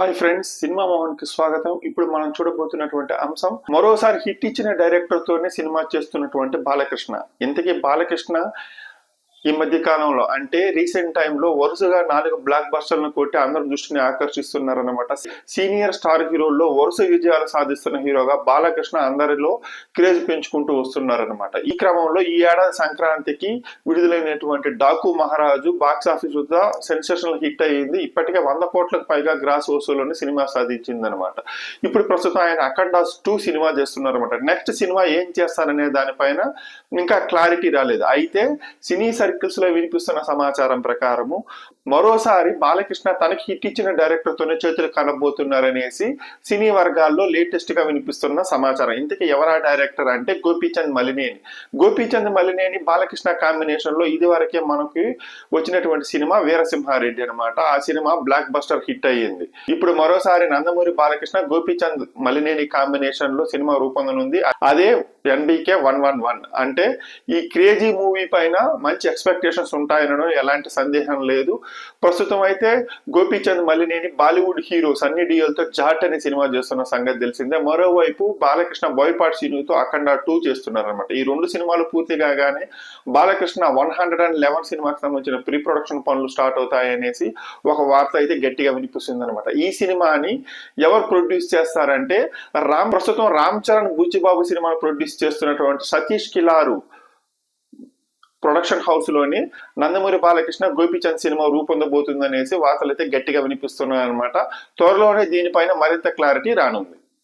Hi friends cinema మోహన్కి స్వాగతం. ఇప్పుడు మనం చూడబోతున్నటువంటి అంశం మరోసారి హిట్ ఇచ్చిన డైరెక్టర్ తోనే సినిమా చేస్తున్నటువంటి బాలకృష్ణ. ఇంతకీ బాలకృష్ణ ఈ మధ్య కాలంలో. అంటే రీసెంట్ టైంలో వరుసగా నాలుగు బ్లాక్ బస్టర్లను కొట్టి అందరి దృష్టిని ఆకర్షిస్తున్నారన్నమాట. సీనియర్ స్టార్ హీరోల్లో వరుస విజయాలు సాధిస్తున్న హీరోగా బాలకృష్ణ అందరిలో క్రేజ్ పెంచుకుంటూ వస్తున్నారన్నమాట. ఈ క్రమంలో ఈ ఏడాది సంక్రాంతికి విడుదలైనటువంటి డాకు మహారాజు బాక్స్ ఆఫీస్ వద్ద సెన్సేషనల్ హిట్ అయ్యింది. ఇప్పటికే వంద కోట్లకు పైగా గ్రాస్ వసూలుని సినిమా సాధించింది అనమాట ఇప్పుడు ప్రస్తుతం ఆయన అఖండాస్ టూ సినిమా చేస్తున్నారు అనమాట నెక్స్ట్ సినిమా ఏం చేస్తారనే దానిపైన ఇంకా క్లారిటీ రాలేదు. అయితే సినీ సర్కిల్స్లో వినిపిస్తున్న సమాచారం ప్రకారము మరోసారి బాలకృష్ణ తనకి హిట్ ఇచ్చిన డైరెక్టర్ తోనే చేతులు కనబోతున్నారనేసి సినీ వర్గాల్లో లేటెస్ట్గా వినిపిస్తున్న సమాచారం. ఇంతకీ ఎవరా డైరెక్టర్ అంటే గోపీచంద్ మలినేని. గోపీచంద్ మలినేని బాలకృష్ణ కాంబినేషన్లో ఇది వరకే మనకి వచ్చినటువంటి సినిమా వీరసింహారెడ్డి అన్నమాట. ఆ సినిమా బ్లాక్ బస్టర్ హిట్ అయ్యింది. ఇప్పుడు మరోసారి నందమూరి బాలకృష్ణ గోపీచంద్ మలినేని కాంబినేషన్లో సినిమా రూపొందనుంది. అదే ఎన్బికే వన్ వన్ వన్. అంటే ఈ క్రేజీ మూవీ పైన మంచి ఎక్స్పెక్టేషన్స్ ఉంటాయనడం ఎలాంటి సందేహం లేదు. ప్రస్తుతం అయితే గోపీచంద్ మల్లినేని బాలీవుడ్ హీరో సన్నీ డియోల్తో జాట్ అనే సినిమా చేస్తున్న సంగతి తెలిసిందే. మరోవైపు బాలకృష్ణ బోయపాటి సీనుతో అఖండ టూ చేస్తున్నారన్నమాట. ఈ రెండు సినిమాలు పూర్తి కాగానే Balakrishna one hundred and eleven సినిమాకి సంబంధించిన ప్రీ ప్రొడక్షన్ పనులు స్టార్ట్ అవుతాయనేసి ఒక వార్త అయితే గట్టిగా వినిపిస్తుంది అనమాట ఈ సినిమాని ఎవరు ప్రొడ్యూస్ చేస్తారంటే రామ్ ప్రస్తుతం రామ్ చరణ్ బుచ్చిబాబు సినిమాను ప్రొడ్యూస్ చేస్తున్నటువంటి సతీష్ కిలారు ప్రొడక్షన్ హౌస్లోని నందమూరి బాలకృష్ణ గోపీచంద్ సినిమా రూపొందబోతుందనేసి వార్తలు అయితే గట్టిగా వినిపిస్తున్నాయి అనమాట త్వరలోనే దీనిపైన మరింత క్లారిటీ రానుంది.